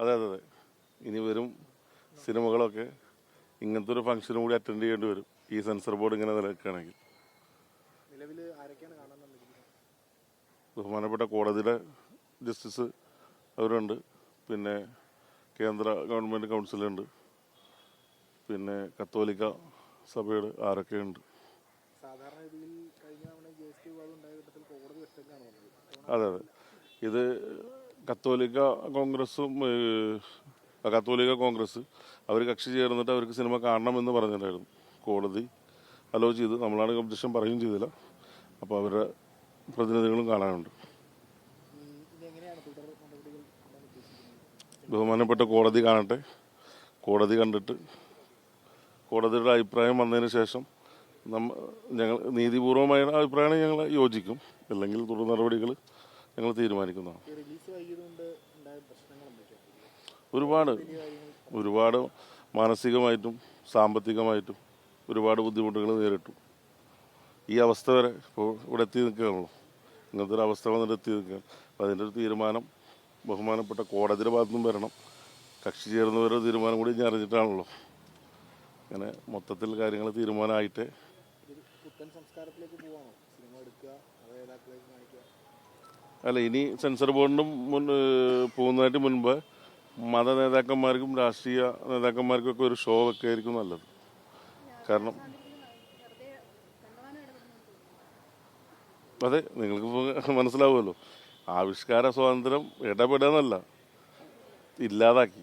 അതെ അതെ അതെ. ഇനി വരും സിനിമകളൊക്കെ. ഇങ്ങനത്തെ ഒരു ഫംഗ്ഷനും കൂടി അറ്റൻഡ് ചെയ്യേണ്ടി വരും. ഈ സെൻസർ ബോർഡ് ഇങ്ങനെ നിലനിൽക്കുകയാണെങ്കിൽ. തന്നിരിക്കുന്നത് ബഹുമാനപ്പെട്ട കോടതിയുടെ ജസ്റ്റിസ് അവരുണ്ട്. പിന്നെ കേന്ദ്ര ഗവൺമെന്റ് കൗൺസിലുണ്ട് പിന്നെ കത്തോലിക്ക സഭയുടെ ആരൊക്കെയുണ്ട്. അതെ അതെ. ഇത് കത്തോലിക്ക കോൺഗ്രസും കത്തോലിക്ക കോൺഗ്രസ് അവർ കക്ഷി ചേർന്നിട്ട് അവർക്ക് സിനിമ കാണണമെന്ന് പറഞ്ഞിട്ടുണ്ടായിരുന്നു. കോടതി അലോ ചെയ്ത്. നമ്മളാണ് ഒബ്ജക്ഷൻ പറയുകയും ചെയ്തില്ല. അപ്പോൾ അവരുടെ പ്രതിനിധികളും കാണാനുണ്ട്. ബഹുമാനപ്പെട്ട കോടതി കാണട്ടെ. കോടതി കണ്ടിട്ട് കോടതിയുടെ അഭിപ്രായം വന്നതിന് ശേഷം നമ്മൾ ഞങ്ങൾ നീതിപൂർവമായ അഭിപ്രായമാണ് ഞങ്ങൾ യോജിക്കും. അല്ലെങ്കിൽ തുടർ നടപടികൾ ഞങ്ങൾ തീരുമാനിക്കുന്നതാണ് ഒരുപാട് ഒരുപാട് മാനസികമായിട്ടും സാമ്പത്തികമായിട്ടും ഒരുപാട് ബുദ്ധിമുട്ടുകൾ നേരിട്ടു. ഈ അവസ്ഥ വരെ ഇപ്പോൾ ഇവിടെ എത്തി നിൽക്കുകയാണല്ലോ. ഇങ്ങനത്തെ ഒരു അവസ്ഥ വന്നിട്ട് എത്തി നിൽക്കുക. അപ്പോൾ അതിന്റെ ഒരു തീരുമാനം ബഹുമാനപ്പെട്ട കോടതിയുടെ ഭാഗത്തുനിന്നും വരണം. കക്ഷി ചേർന്നവരുടെ തീരുമാനം കൂടി ഞാൻ അറിഞ്ഞിട്ടാണല്ലോ. അങ്ങനെ മൊത്തത്തിൽ കാര്യങ്ങൾ തീരുമാനമായിട്ടേ സംസ്കാരത്തിലേക്ക് പോവാണോ? സിനിമ എടുക്കുക അല്ല ഇനി സെൻസർ ബോർഡിനും മുൻ പോകുന്നതിന് മുൻപ് മത നേതാക്കന്മാർക്കും രാഷ്ട്രീയ നേതാക്കന്മാർക്കും ഒക്കെ ഒരു ഷോ ഒക്കെ ആയിരിക്കും നല്ലത്. കാരണം അതെ നിങ്ങൾക്ക് മനസ്സിലാവുമല്ലോ. ആവിഷ്കാര സ്വാതന്ത്ര്യം ഇടപെടുക എന്നല്ല ഇല്ലാതാക്കി.